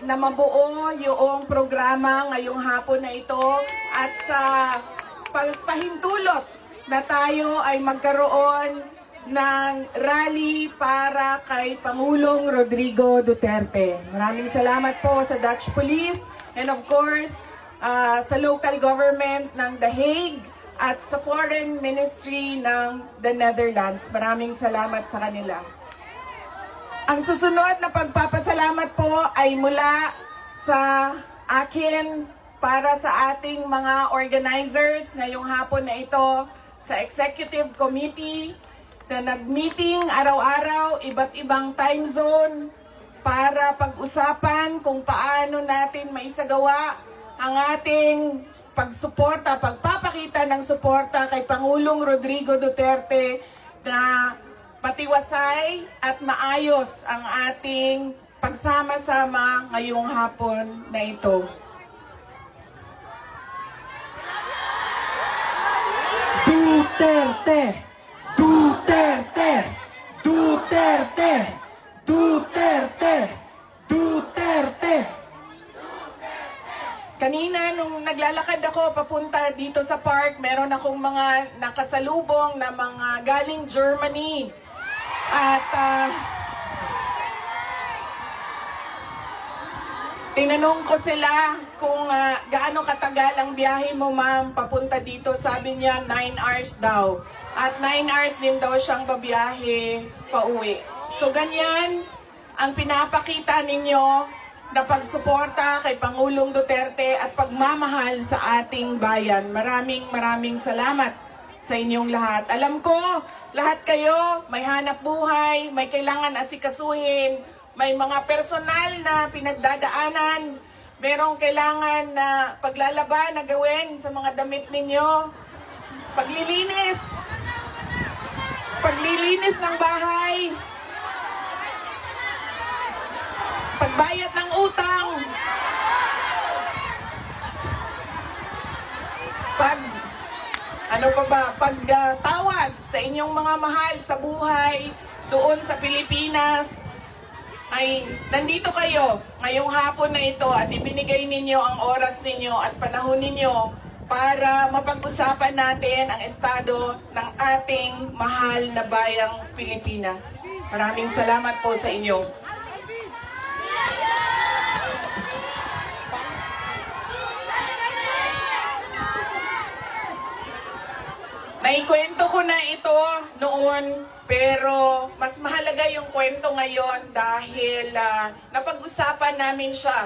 na mabuo yung programa ngayong hapon na ito at sa pagpahintulot na tayo ay magkaroon ng rally para kay Pangulong Rodrigo Duterte. Maraming salamat po sa Dutch Police and of course ah, sa local government ng The Hague at sa Foreign Ministry ng the Netherlands. Maraming salamat sa kanila. Ang susunod na pagpapasalamat po ay mula sa akin para sa ating mga organizers ngayong hapon na ito sa Executive Committee na nag-meeting araw-araw, iba't ibang time zone para pag-usapan kung paano natin maisagawa ang ating pagsuporta, pagpapakita ng suporta kay Pangulong Rodrigo Duterte na patiwasay at maayos ang ating pagsama-sama ngayong hapon na ito. Duterte! Duterte! Duterte! Duterte! Duterte! Kanina, nung naglalakad ako papunta dito sa park, meron akong mga nakasalubong na mga galing Germany. At ah, tinanong ko sila kung ah, gaano katagal ang biyahe mo, ma'am, papunta dito. Sabi niya, 9 hours daw. At 9 hours din daw siyang babiyahe pauwi. So, ganyan ang pinapakita ninyo na pagsuporta kay Pangulong Duterte at pagmamahal sa ating bayan. Maraming maraming salamat sa inyong lahat. Alam ko, lahat kayo may hanap buhay, may kailangan asikasuhin, may mga personal na pinagdadaanan, merong kailangan na paglalaban na gawin sa mga damit ninyo, paglilinis, paglilinis ng bahay, pagbayad ng utang, pag, ano pa ba, pagtawad sa inyong mga mahal sa buhay doon sa Pilipinas, ay nandito kayo ngayong hapon na ito at ibinigay ninyo ang oras ninyo at panahon ninyo para mapag-usapan natin ang estado ng ating mahal na bayang Pilipinas. Maraming salamat po sa inyo. Naikwento ko na ito noon, pero mas mahalaga yung kwento ngayon dahil ah, napag-usapan namin siya